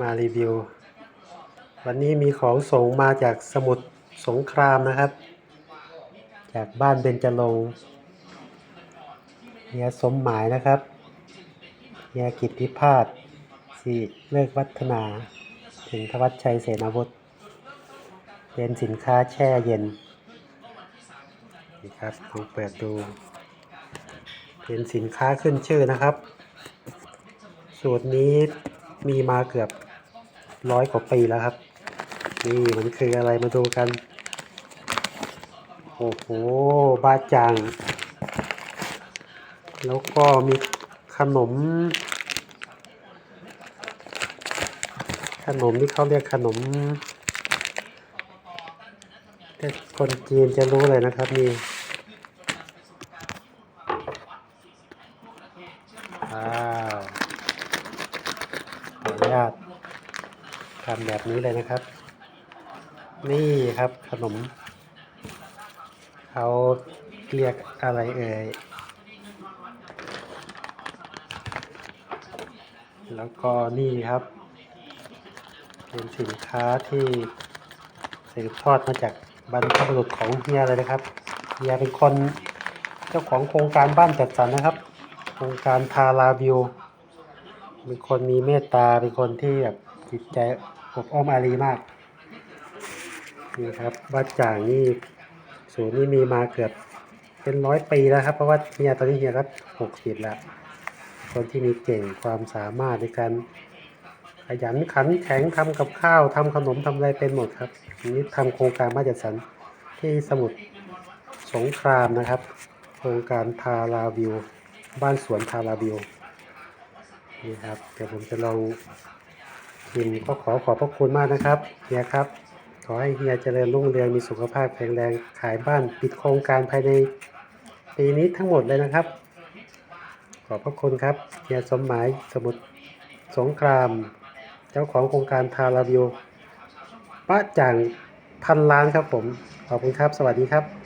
มารีวิว วันนี้มีของส่งมาจากสมุทรสงครามนะครับ จากบ้านเบญจรงเฮียสมหมายนะครับเฮียกิตติพาสสิเลิกวัฒนาถึงทวัชชัยเสนาวุฒิเป็นสินค้าแช่เย็นนี่ครับลองเปิดดู เป็นสินค้าขึ้นชื่อนะครับ สูตรนี้มีมาเกือบ ร้อยกว่าปีแล้วครับ นี่มันคืออะไรมาดูกัน โอ้โห บาจัง แล้วก็มีขนม ขนมที่เขาเรียกขนมแต่คนจีนจะรู้เลยนะครับนี่ว้าวขออนุญาต ทำแบบนี้เลยนะครับ นี่ครับขนมเขาเรียกอะไรเอ่ย แล้วก็นี่ครับ เป็นสินค้าที่สืบทอดมาจากบรรพบุรุษของเฮียเลยนะครับเฮียเป็นคนเจ้าของโครงการบ้านจัดสรรนะครับ โครงการทาราบิวเป็นคนมีเมตตาเป็นคนที่แบบ จิตใจอบอ้อมอารีมากนี่ครับบ้านจ่างนี่ศูนย์นี่มีมาเกือบเป็นร้อยปีแล้วครับ เพราะว่าเฮียตอนนี้เฮียก็หกสิบแล้ว คนที่มีเก่งความสามารถในการขยันขันแข็งทำกับข้าวทำขนมทำอะไรเป็นหมดครับนี้ทำโครงการบ้านจัดสรรที่สมุทรสงครามนะครับ โครงการทาราวิว บ้านสวนทาราวิวนี่ครับเดี๋ยวผมจะลอง ชิมก็ขอขอบพระคุณมากนะครับเฮียครับ ขอให้เฮียเจริญรุ่งเรืองมีสุขภาพแข็งแรงขายบ้านปิดโครงการภายในปีนี้ทั้งหมดเลยนะครับ ขอบพระคุณครับเฮียสมหมายสมุทรสงคราม เจ้าของโครงการทาราวิวป้าจ่างพันล้านครับผม ขอบคุณครับ สวัสดีครับ